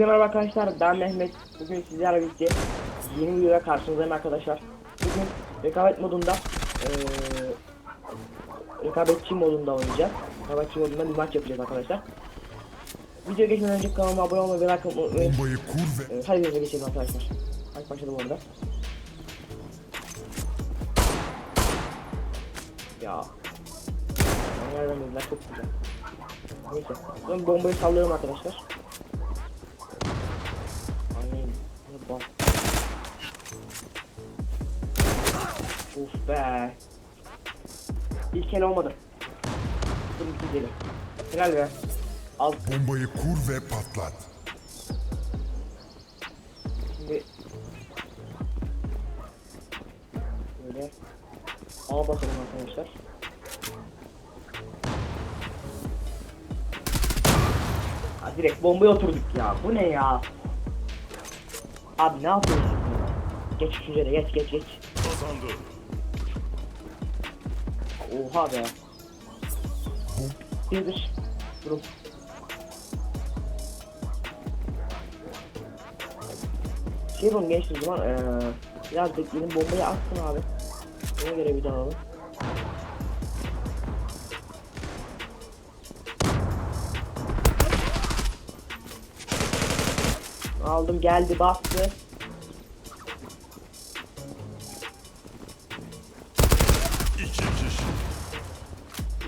Hepinize merhaba arkadaşlar. Ben Mehmet. Bugün sizlerle birlikte yeni bir videoya karşınızdayım arkadaşlar. Bugün rekabet modunda eee rekabetçi modunda oynayacağız. Rekabetçi modunda bir maç yapacağız arkadaşlar. Videoya geçmeden önce kanalıma abone olmayı ve like atmayı unutmayın. Eee, Hadi videoya geçelim arkadaşlar. Hadi başladım orada. Ya. Ben nereden bildiler çok güzel. Neyse. Ben bombayı sallıyorum arkadaşlar. Bak. Uf be. İlk el olmadı. Dur bir gidelim. Helal be. Al bombayı kur ve patlat. şimdi. Böyle. A bakalım arkadaşlar. Ha, direkt bombaya oturduk ya. Bu ne ya? Abi ne yapıyorsun? ya? Geç yere, geç geç geç. Kazandı. Oha be. Bir bir. Durum. Şey yapalım gençler zaman eee biraz bekleyelim bombayı atsın abi. Ona göre bir daha alalım. Aldım geldi bastı. İki kişi.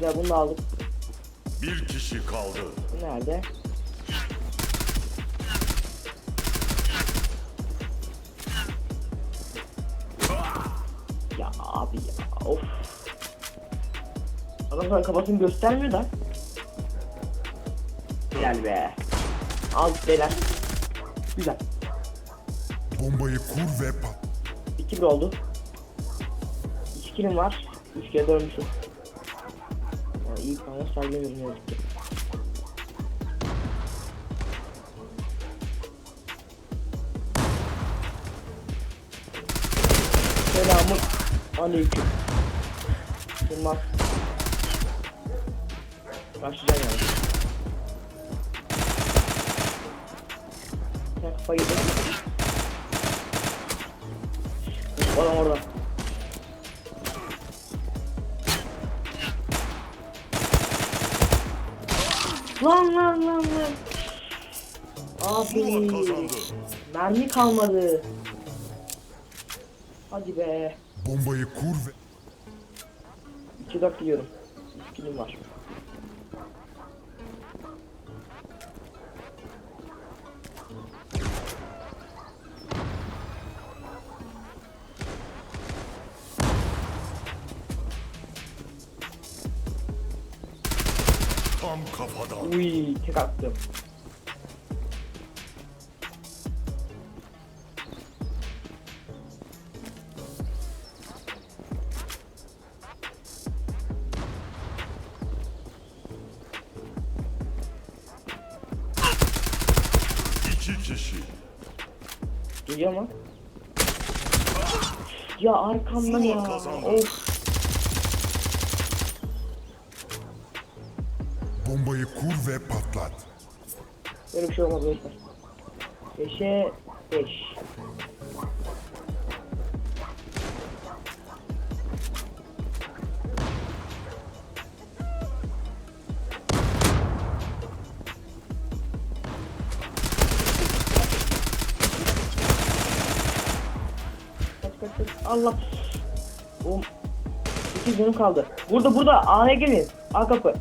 De bunu da aldık. Bir kişi kaldı. Nerede? Ya abi ya of. Adam sana kafasını göstermiyor da. Gel be. Al beyler. Güzel. Bombayı kur ve pat. 2-1 oldu. 2 kilim var. 3 kere dönmüşüm. Yani iyi kanka sallamıyorum ne yazık ki. Selamun aleyküm. Yılmaz. Başlayacağım yani. Yedin. Adam orada. Lan lan lan lan. Abi. Mermi kalmadı. Hadi be. Bombayı kur ve 2-4 gidiyorum. 3 kilim var. Uy tek attım. İki kişi. Mu? Ya arkamdan Zula ya. Of. Bir şey olmaz gençler. 5'e 5. Kaç kaç kaç. Allah. Oğlum. 8 canım kaldı. Burada burada. A'ya gelin. A kapı.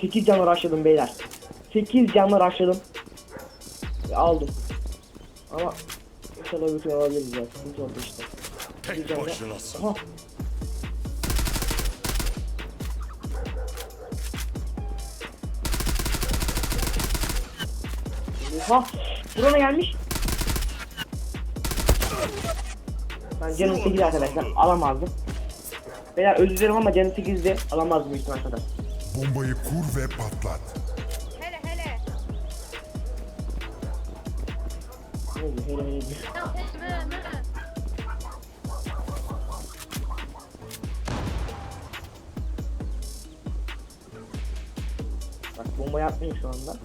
8 canla rushladım beyler. 8 canla rushladım. Ve aldım. Ama inşallah bütün alabiliriz ya. Sıkıntı oldu işte. Tek canla- başınasın. Aha. Oha! Burana gelmiş. Ben canım 8 arkadaşlar alamazdım. Beyler özür dilerim ama canım 8'de alamazdım büyük ihtimalle kadar. Bombayı kur ve patlat. Hele hele. Bak bomba yapmayayım şu anda.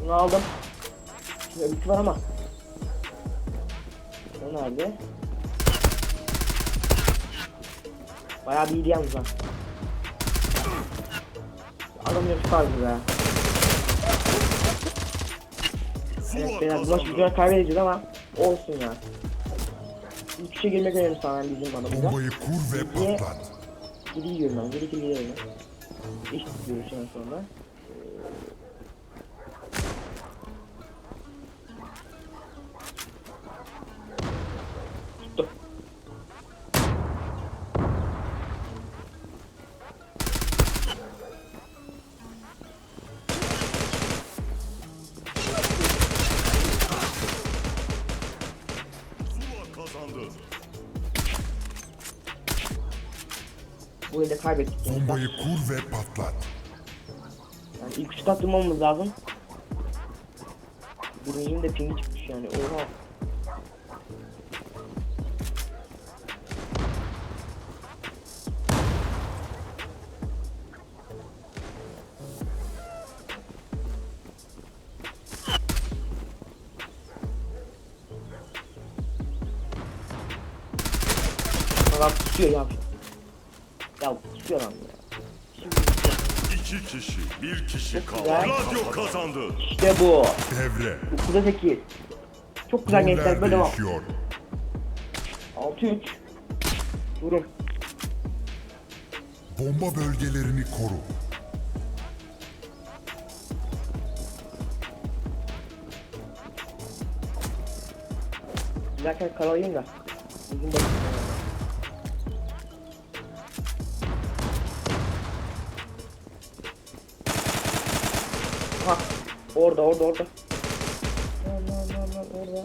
Bunu aldım. Şimdi üç var ama. O nerede? Bayağı bir iyiydi yalnız ha. Adam yarış tarzı be. Evet beyler bu maç kazandı. güzel kaybedeceğiz ama olsun ya. İlk üçe girmek önemli sağlam bizim adamımıza. Bombayı kur ve patlat. Geri gidiyorum ben, geri geri gidiyorum ben. İş tutuyoruz şu an Elde kaybettik. Bombayı kur ve patlat. Yani ilk üçte attırmamız lazım. Birincinin de pingi çıkmış yani. Oha. Adam tutuyor ya. Ya tutuyor adam ya. İki kişi, bir kişi kaldı. güzel. Radyo kazandı. işte bu. Devre. 9'a 8. Çok güzel gençler böyle devam. değişiyor. 6-3. Durun. Bomba bölgelerini koru. Zaten karalayayım da. Bizim de. Orada orada orada. Lan lan lan lan orada.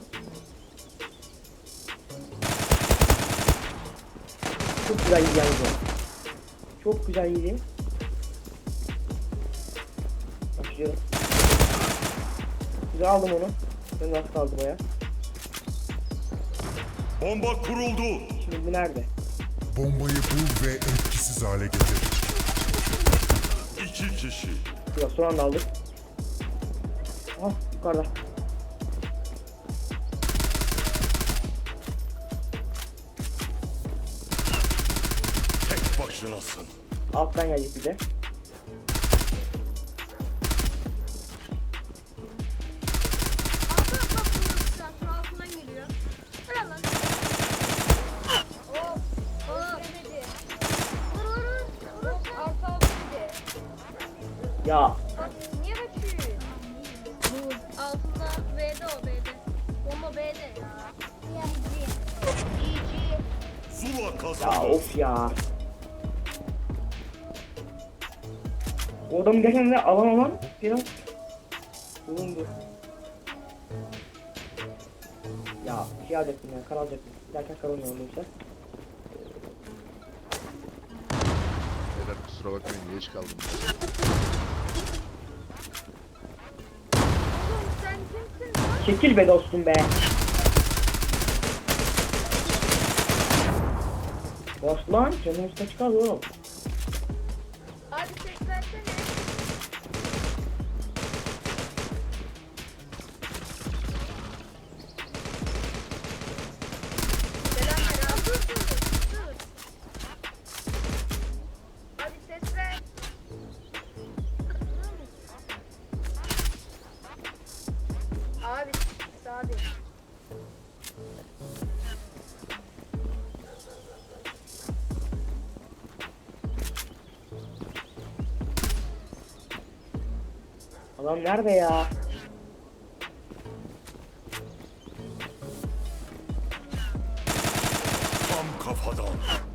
Çok güzel yedi yalnız o. Çok güzel yedi. Başlıyorum. Güzel aldım onu. Ben nasıl kaldı baya. Bomba kuruldu. Şimdi bu nerede? Bombayı bul ve etkisiz hale getir. İki kişi. Biraz son anda aldık. Yukarıda. Tek başınasın. Alttan gelecek bir de. Altına of ya. O adamı gerçekten de alan olan biraz bulundu. Ya şey alacaktım ya kar alacaktım. Derken kar olmuyor olursa. Beyler kusura bakmayın geç kaldım. Çekil be dostum be. Boş lan canım üstüne çıkar oğlum. Adam nerede ya? Tam kafadan.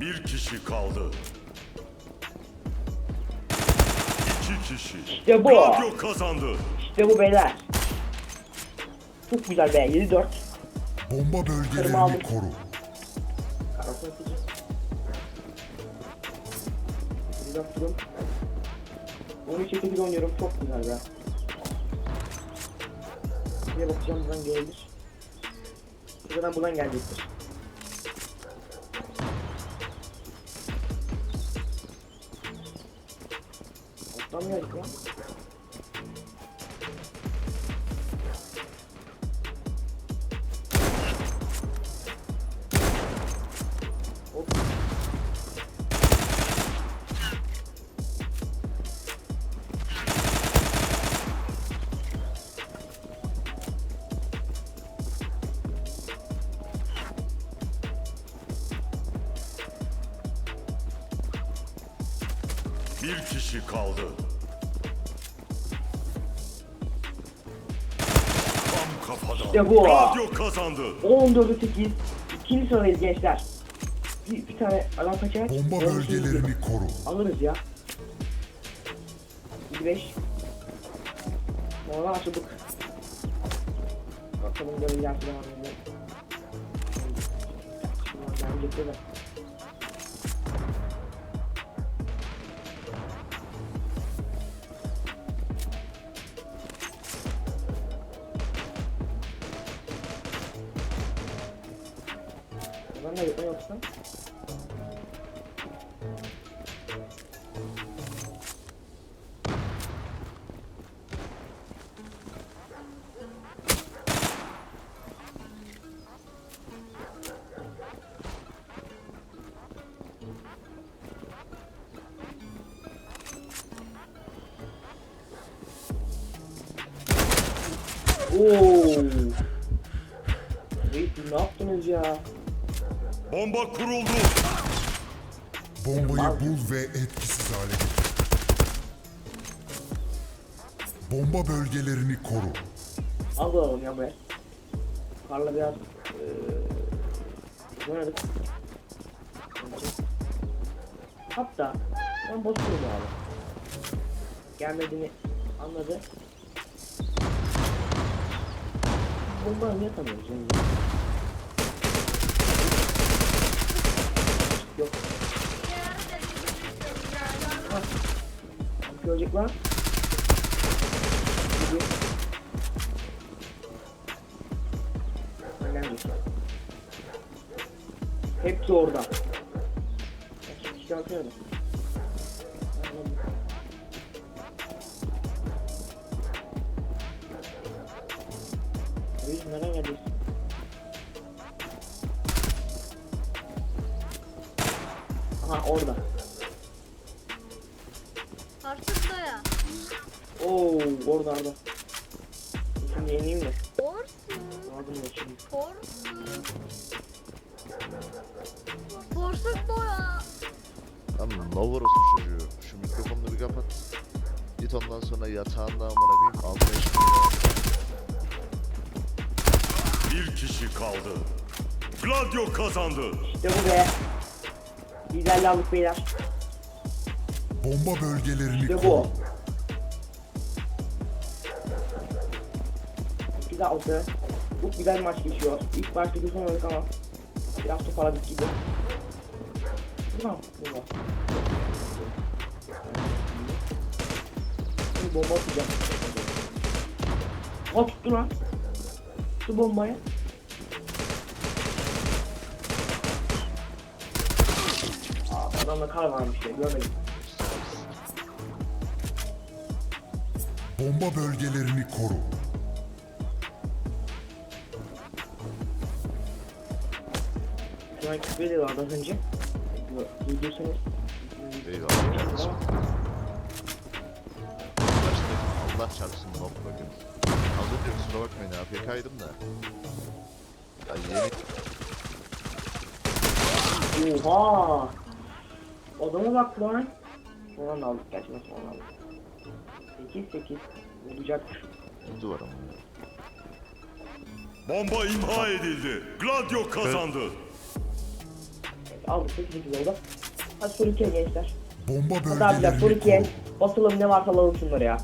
Bir kişi kaldı. İki kişi. İşte bu. Radyo kazandı. İşte bu beyler. Çok güzel be 7-4. Bomba bölgelerini koru. Arasını sıcak. Bir yaptım. 13 8 oynuyorum çok güzel be diye bakacağımızdan görülür. Şuradan buradan gelecektir. Atlamıyorduk lan. Kişi kaldı. Tam kafadan. İşte bu. Radyo kazandı. 14'e 8. İkinci sıradayız gençler. Bir, bir tane adam kaçar. Bomba bölgelerini koru. Alırız ya. 55. Mola açıldık. Bakalım göreceğiz devam edelim. Şuradan getir de. Ben de gitme yoksa. Oo. Ne yaptınız ya? Bomba kuruldu. Bombayı bul ve etkisiz hale getir. Bomba bölgelerini koru. Az alalım ya buraya. Karla biraz eee oynadık. Hatta ben basıyorum abi. Gelmediğini anladı. Bomba niye tanıyoruz Yok. Ha. Görecek lan. Hepsi orada. Açık kişi atıyorum. Anladım. Aha orada. Artık da ya. Oo orada orada. Şimdi yeneyim de. Orsun. Aldım da şimdi. Orsun. Porsuk bu ya. Lan ne olsun çocuğu. Şu mikrofonunu bir kapat. Git ondan sonra yatağında amına koyayım. Çıkıyor. Bir kişi kaldı. Gladio kazandı. İşte bu be. Liderli aldık beyler. Bomba bölgelerini İşte koru. bu. İki de altı. Çok güzel maç geçiyor. İlk başta güzel oynadık ama biraz toparladık gibi. Tamam, bomba. Şimdi bomba atacağım. Aa tuttu lan. Tuttu bombayı. Adamda kar varmış ya görmedim. Bomba bölgelerini koru. Şu an küfür ediyorlardı az önce. Duyduysanız. Eyvallah Allah çarpsın hop bakın. Az önce kusura bakmayın AFK'ydım da. Ya yeni Oha! Adama bak lan. Da aldık gerçi nasıl onu aldık. 8 8 olacak. kutu var ama. Bomba imha edildi. Gladio kazandı. Evet, aldık 8 8 oldu. Hadi soru 2'ye gençler. Bomba Hadi abiler soru bölgelerini 2'ye. koru. Basalım ne varsa alalım şunları ya.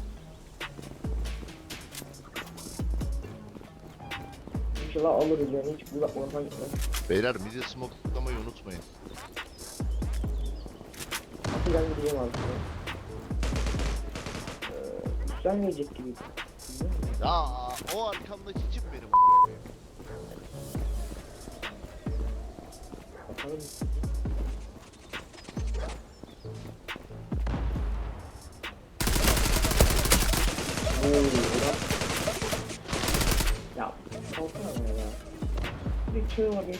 İnşallah alırız yani hiç uzatmadan gitmez. Beyler midi smoklamayı unutmayın. Ben gideceğim abi. Ee, üstlenmeyecek gibi. Ya o arkamdaki kim benim? Bakalım. ulan. Ya kalsana bana ya. Bir çığ var bir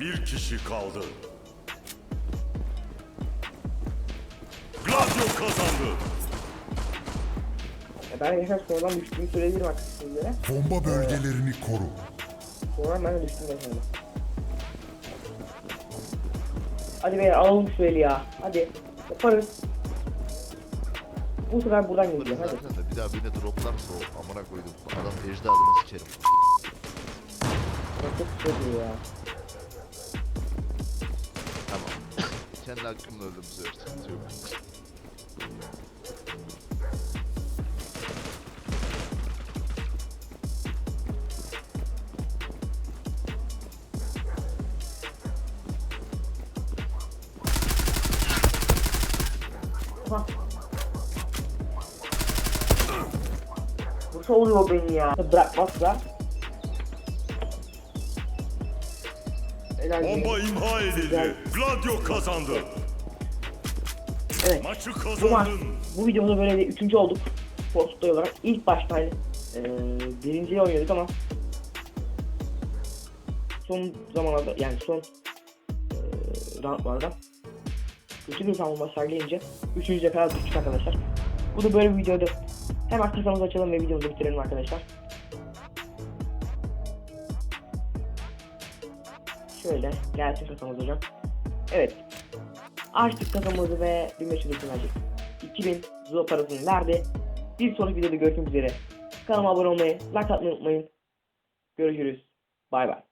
Bir kişi kaldı. Kazandı. Ya Ben yaşar sonradan düştüğümü söyleyebilirim artık sizlere. Bomba bölgelerini koru. Sonra ben de düştüm yaşadım. Hadi beyler alalım şu eli ya. Hadi. Yaparız. Bu sefer buradan Bunları gideceğim hadi. zaten de bir daha beni droplarsa o amına koydum. Adam ecdadını sikerim. Çok sıkıntı ya. Tamam. Kendi hakkımla öldüm bu sefer. Sıkıntı yok. Nasıl oluyor beni ya? Bırakmazsa. Bomba imha edildi. Gladio kazandı. Evet. Maçı Bu maç, kazandın. bu videomuzda böyle bir üçüncü olduk. Postay olarak. İlk başta hani eee birinciyi oynuyorduk ama son zamanlarda yani son eee roundlarda kötü bir savunma sergileyince üçüncüye kadar düştük arkadaşlar. Bu da böyle bir videoydu. Hemen kasamızı açalım ve videomuzu bitirelim arkadaşlar. Şöyle gelsin kasamız hocam. Evet. Açtık kasamızı ve bir meşhur verdik. 2000 zula parasını verdi. Bir sonraki videoda görüşmek üzere. Kanalıma abone olmayı, like atmayı unutmayın. Görüşürüz. Bay bay.